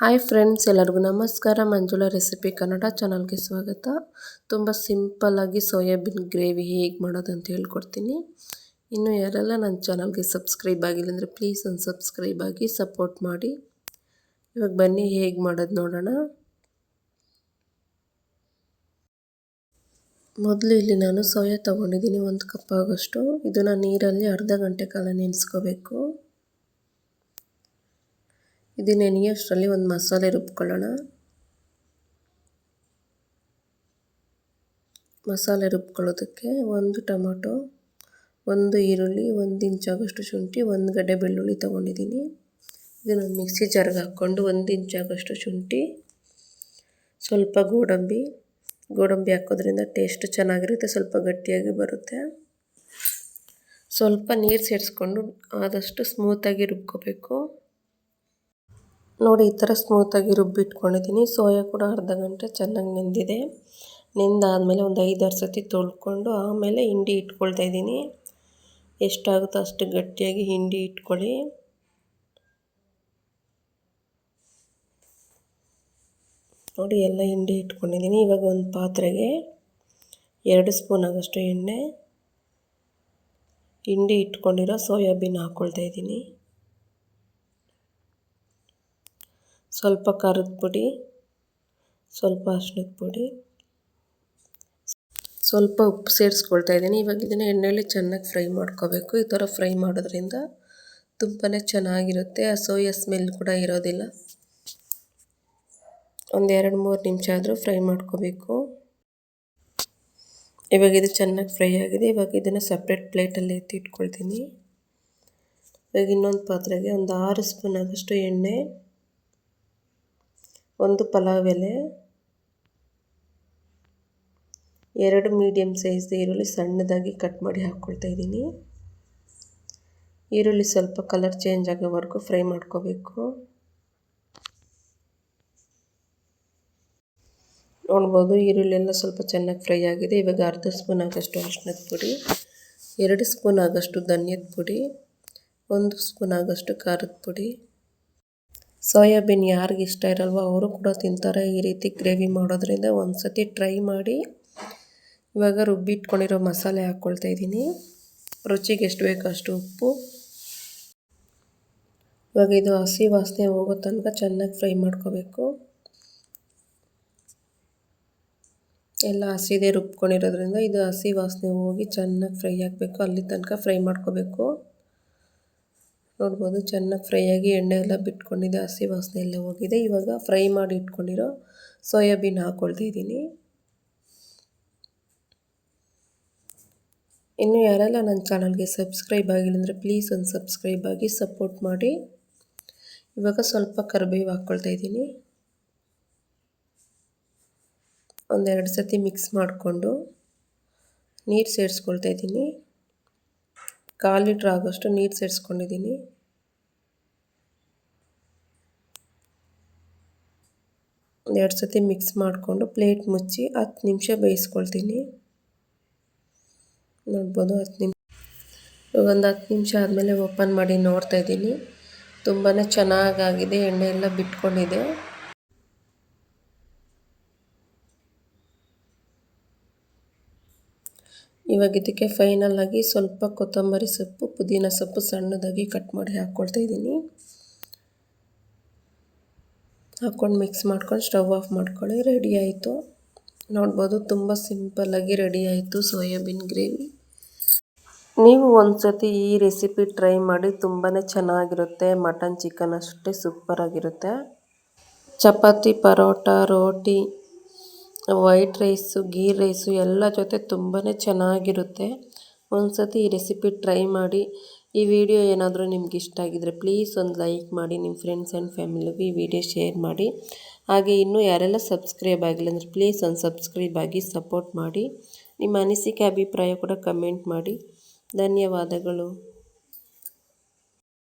Hi friends, ಎಲ್ಲರಿಗೂ ನಮಸ್ಕಾರ. ಮಂಜುಳ recipe Kannada ಚಾನಲ್ಗೆ ಸ್ವಾಗತ. ತುಂಬ ಸಿಂಪಲ್ಲಾಗಿ ಸೋಯಾಬೀನ್ ಗ್ರೇವಿ ಹೇಗೆ ಮಾಡೋದು ಅಂತ ಹೇಳ್ಕೊಡ್ತೀನಿ. ಇನ್ನು ಯಾರೆಲ್ಲ ನನ್ನ ಚಾನಲ್ಗೆ ಸಬ್ಸ್ಕ್ರೈಬ್ ಆಗಿಲ್ಲ ಅಂದರೆ ಪ್ಲೀಸ್ ಒಂದು ಸಬ್ಸ್ಕ್ರೈಬ್ ಆಗಿ ಸಪೋರ್ಟ್ ಮಾಡಿ. ಇವಾಗ ಬನ್ನಿ ಹೇಗೆ ಮಾಡೋದು ನೋಡೋಣ. ಮೊದಲು ಇಲ್ಲಿ ನಾನು ಸೋಯಾ ತೊಗೊಂಡಿದ್ದೀನಿ ಒಂದು ಕಪ್ ಆಗೋಷ್ಟು. ಇದನ್ನು ನೀರಲ್ಲಿ ಅರ್ಧ ಗಂಟೆ ಕಾಲ ನೆನೆಸ್ಕೋಬೇಕು. ಇದು ನೆನೆಯೋಷ್ಟರಲ್ಲಿ ಒಂದು ಮಸಾಲೆ ರುಬ್ಕೊಳ್ಳೋಣ. ಮಸಾಲೆ ರುಬ್ಕೊಳ್ಳೋದಕ್ಕೆ ಒಂದು ಟೊಮೊಟೊ, ಒಂದು ಈರುಳ್ಳಿ, ಒಂದು ಇಂಚಾಗಷ್ಟು ಶುಂಠಿ, ಒಂದು ಗಡ್ಡೆ ಬೆಳ್ಳುಳ್ಳಿ ತೊಗೊಂಡಿದ್ದೀನಿ. ಇದನ್ನು ಮಿಕ್ಸಿ ಜಾರ್ಗೆ ಹಾಕ್ಕೊಂಡು ಒಂದು ಇಂಚಾಗಷ್ಟು ಶುಂಠಿ, ಸ್ವಲ್ಪ ಗೋಡಂಬಿ. ಗೋಡಂಬಿ ಹಾಕೋದ್ರಿಂದ ಟೇಸ್ಟ್ ಚೆನ್ನಾಗಿರುತ್ತೆ, ಸ್ವಲ್ಪ ಗಟ್ಟಿಯಾಗಿ ಬರುತ್ತೆ. ಸ್ವಲ್ಪ ನೀರು ಸೇರಿಸ್ಕೊಂಡು ಆದಷ್ಟು ಸ್ಮೂತಾಗಿ ರುಬ್ಕೋಬೇಕು. ನೋಡಿ, ಈ ಥರ ಸ್ಮೂತಾಗಿ ರುಬ್ಬಿಟ್ಕೊಂಡಿದ್ದೀನಿ. ಸೋಯಾ ಕೂಡ ಅರ್ಧ ಗಂಟೆ ಚೆನ್ನಾಗಿ ನೆಂದಿದೆ. ನೆಂದಾದಮೇಲೆ ಒಂದು ಐದಾರು ಸತಿ ತೊಳ್ಕೊಂಡು ಆಮೇಲೆ ಹಿಂಡಿ ಇಟ್ಕೊಳ್ತಾ ಇದ್ದೀನಿ. ಎಷ್ಟಾಗುತ್ತೋ ಅಷ್ಟು ಗಟ್ಟಿಯಾಗಿ ಹಿಂಡಿ ಇಟ್ಕೊಳ್ಳಿ. ನೋಡಿ, ಎಲ್ಲ ಹಿಂಡಿ ಇಟ್ಕೊಂಡಿದ್ದೀನಿ. ಇವಾಗ ಒಂದು ಪಾತ್ರೆಗೆ ಎರಡು ಸ್ಪೂನ್ ಆಗೋಷ್ಟು ಎಣ್ಣೆ. ಹಿಂಡಿ ಇಟ್ಕೊಂಡಿರೋ ಸೋಯಾಬೀನ್ ಹಾಕ್ಕೊಳ್ತಾ ಇದ್ದೀನಿ. ಸ್ವಲ್ಪ ಖಾರದ ಪುಡಿ, ಸ್ವಲ್ಪ ಅರ್ಶಿನದ ಪುಡಿ, ಸ್ವಲ್ಪ ಉಪ್ಪು ಸೇರಿಸ್ಕೊಳ್ತಾ ಇದ್ದೀನಿ. ಇವಾಗ ಇದನ್ನು ಎಣ್ಣೆಯಲ್ಲಿ ಚೆನ್ನಾಗಿ ಫ್ರೈ ಮಾಡ್ಕೋಬೇಕು. ಈ ಥರ ಫ್ರೈ ಮಾಡೋದ್ರಿಂದ ತುಂಬಾ ಚೆನ್ನಾಗಿರುತ್ತೆ. ಆ ಸೋಯಾ ಸ್ಮೆಲ್ ಕೂಡ ಇರೋದಿಲ್ಲ. ಒಂದು ಎರಡು ಮೂರು ನಿಮಿಷ ಆದರೂ ಫ್ರೈ ಮಾಡ್ಕೋಬೇಕು. ಇವಾಗ ಇದು ಚೆನ್ನಾಗಿ ಫ್ರೈ ಆಗಿದೆ. ಇವಾಗ ಇದನ್ನು ಸಪ್ರೇಟ್ ಪ್ಲೇಟಲ್ಲಿ ಎತ್ತಿ ಇಟ್ಕೊಳ್ತೀನಿ. ಇವಾಗ ಇನ್ನೊಂದು ಪಾತ್ರೆಗೆ ಒಂದು ಆರು ಸ್ಪೂನ್ ಆದಷ್ಟು ಎಣ್ಣೆ ಒಂದು ಪಲಾವ್ ಎಲೆ, ಎರಡು ಮೀಡಿಯಮ್ ಸೈಜ್ದು ಈರುಳ್ಳಿ ಸಣ್ಣದಾಗಿ ಕಟ್ ಮಾಡಿ ಹಾಕ್ಕೊಳ್ತಾ ಇದ್ದೀನಿ. ಈರುಳ್ಳಿ ಸ್ವಲ್ಪ ಕಲರ್ ಚೇಂಜ್ ಆಗೋವರೆಗೂ ಫ್ರೈ ಮಾಡ್ಕೋಬೇಕು. ನೋಡ್ಬೋದು ಈರುಳ್ಳಿ ಎಲ್ಲ ಸ್ವಲ್ಪ ಚೆನ್ನಾಗಿ ಫ್ರೈ ಆಗಿದೆ. ಇವಾಗ ಅರ್ಧ ಸ್ಪೂನ್ ಆಗಷ್ಟು ಅರಿಶಿನದ ಪುಡಿ, ಎರಡು ಸ್ಪೂನ್ ಆಗೋಷ್ಟು ಧನ್ಯದ ಪುಡಿ, ಒಂದು ಸ್ಪೂನ್ ಆಗೋಷ್ಟು ಖಾರದ ಪುಡಿ ಸೋಯಾಬೀನ್ ಯಾರಿಗೆ ಇಷ್ಟ ಇರಲ್ವೋ ಅವರು ಕೂಡ ತಿಂತಾರೆ ಈ ರೀತಿ ಗ್ರೇವಿ ಮಾಡೋದ್ರಿಂದ. ಒಂದು ಸತಿ ಟ್ರೈ ಮಾಡಿ. ಇವಾಗ ರುಬ್ಬಿಟ್ಕೊಂಡಿರೋ ಮಸಾಲೆ ಹಾಕ್ಕೊಳ್ತಾ ಇದ್ದೀನಿ. ರುಚಿಗೆ ಎಷ್ಟು ಬೇಕೋ ಅಷ್ಟು ಉಪ್ಪು. ಇವಾಗ ಇದು ಹಸಿ ವಾಸನೆ ಹೋಗೋ ತನಕ ಚೆನ್ನಾಗಿ ಫ್ರೈ ಮಾಡ್ಕೋಬೇಕು. ಎಲ್ಲ ಹಸಿದೇ ರುಬ್ಕೊಂಡಿರೋದ್ರಿಂದ ಇದು ಹಸಿ ವಾಸನೆ ಹೋಗಿ ಚೆನ್ನಾಗಿ ಫ್ರೈ ಆಗಬೇಕು. ಅಲ್ಲಿ ತನಕ ಫ್ರೈ ಮಾಡ್ಕೋಬೇಕು. ನೋಡ್ಬೋದು, ಚೆನ್ನಾಗಿ ಫ್ರೈ ಆಗಿ ಎಣ್ಣೆ ಎಲ್ಲ ಬಿಟ್ಕೊಂಡಿದೆ, ಹಸಿ ವಾಸನೆ ಎಲ್ಲ ಹೋಗಿದೆ. ಇವಾಗ ಫ್ರೈ ಮಾಡಿ ಇಟ್ಕೊಂಡಿರೋ ಸೋಯಾಬೀನ್ ಹಾಕ್ಕೊಳ್ತಾ ಇದ್ದೀನಿ. ಇನ್ನು ಯಾರೆಲ್ಲ ನನ್ನ ಚಾನಲ್ಗೆ ಸಬ್ಸ್ಕ್ರೈಬ್ ಆಗಿಲ್ಲ ಅಂದರೆ ಪ್ಲೀಸ್ ಒಂದು ಸಬ್ಸ್ಕ್ರೈಬ್ ಆಗಿ ಸಪೋರ್ಟ್ ಮಾಡಿ. ಇವಾಗ ಸ್ವಲ್ಪ ಕರಿಬೇವು ಹಾಕ್ಕೊಳ್ತಾ ಇದ್ದೀನಿ. ಒಂದೆರಡು ಸತಿ ಮಿಕ್ಸ್ ಮಾಡಿಕೊಂಡು ನೀರು ಸೇರಿಸ್ಕೊಳ್ತಾ ಇದ್ದೀನಿ. ಕಾಲು ಲೀಟ್ರ್ ಆಗೋಷ್ಟು ನೀರು ಸೇರಿಸ್ಕೊಂಡಿದ್ದೀನಿ. ಎರಡು ಸತಿ ಮಿಕ್ಸ್ ಮಾಡಿಕೊಂಡು ಪ್ಲೇಟ್ ಮುಚ್ಚಿ ಹತ್ತು ನಿಮಿಷ ಬೇಯಿಸ್ಕೊಳ್ತೀನಿ. ನೋಡ್ಬೋದು ಹತ್ತು ನಿಮಿಷ ಇವಾಗ ಒಂದು ಹತ್ತು ನಿಮಿಷ ಆದಮೇಲೆ ಓಪನ್ ಮಾಡಿ ನೋಡ್ತಾ ಇದ್ದೀನಿ. ತುಂಬಾ ಚೆನ್ನಾಗಾಗಿದೆ, ಎಣ್ಣೆ ಎಲ್ಲ ಬಿಟ್ಕೊಂಡಿದೆ. ಇವಾಗ ಇದಕ್ಕೆ ಫೈನಲಾಗಿ ಸ್ವಲ್ಪ ಕೊತ್ತಂಬರಿ ಸೊಪ್ಪು, ಪುದೀನ ಸೊಪ್ಪು ಸಣ್ಣದಾಗಿ ಕಟ್ ಮಾಡಿ ಹಾಕ್ಕೊಳ್ತಾ ಇದ್ದೀನಿ. ಹಾಕ್ಕೊಂಡು ಮಿಕ್ಸ್ ಮಾಡ್ಕೊಂಡು ಸ್ಟವ್ ಆಫ್ ಮಾಡ್ಕೊಳ್ಳಿ ರೆಡಿ ಆಯಿತು. ನೋಡ್ಬೋದು ತುಂಬ ಸಿಂಪಲ್ಲಾಗಿ ರೆಡಿ ಆಯಿತು ಸೋಯಾಬೀನ್ ಗ್ರೇವಿ. ನೀವು ಒಂದು ಸತಿ ಈ ರೆಸಿಪಿ ಟ್ರೈ ಮಾಡಿ ತುಂಬಾ ಚೆನ್ನಾಗಿರುತ್ತೆ ಮಟನ್ ಚಿಕನ್ ಅಷ್ಟೇ ಸೂಪರಾಗಿರುತ್ತೆ ಚಪಾತಿ, ಪರೋಟ, ರೋಟಿ ವೈಟ್ ರೈಸು, ಗೀ ರೈಸು ಎಲ್ಲ ಜೊತೆ ತುಂಬಾ ಚೆನ್ನಾಗಿರುತ್ತೆ. ಒಂದು ಸತಿ ಈ ರೆಸಿಪಿ ಟ್ರೈ ಮಾಡಿ. ಈ ವಿಡಿಯೋ ಏನಾದರೂ ನಿಮ್ಗೆ ಇಷ್ಟ ಆಗಿದರೆ ಪ್ಲೀಸ್ ಒಂದು ಲೈಕ್ ಮಾಡಿ, ನಿಮ್ಮ ಫ್ರೆಂಡ್ಸ್ ಆ್ಯಂಡ್ ಫ್ಯಾಮಿಲಿಗೂ ಈ ವಿಡಿಯೋ ಶೇರ್ ಮಾಡಿ. ಹಾಗೆ ಇನ್ನೂ ಯಾರೆಲ್ಲ ಸಬ್ಸ್ಕ್ರೈಬ್ ಆಗಿಲ್ಲ ಅಂದರೆ ಪ್ಲೀಸ್ ಒಂದು ಸಬ್ಸ್ಕ್ರೈಬ್ ಆಗಿ ಸಪೋರ್ಟ್ ಮಾಡಿ. ನಿಮ್ಮ ಅನಿಸಿಕೆ, ಅಭಿಪ್ರಾಯ ಕೂಡ ಕಮೆಂಟ್ ಮಾಡಿ. ಧನ್ಯವಾದಗಳು.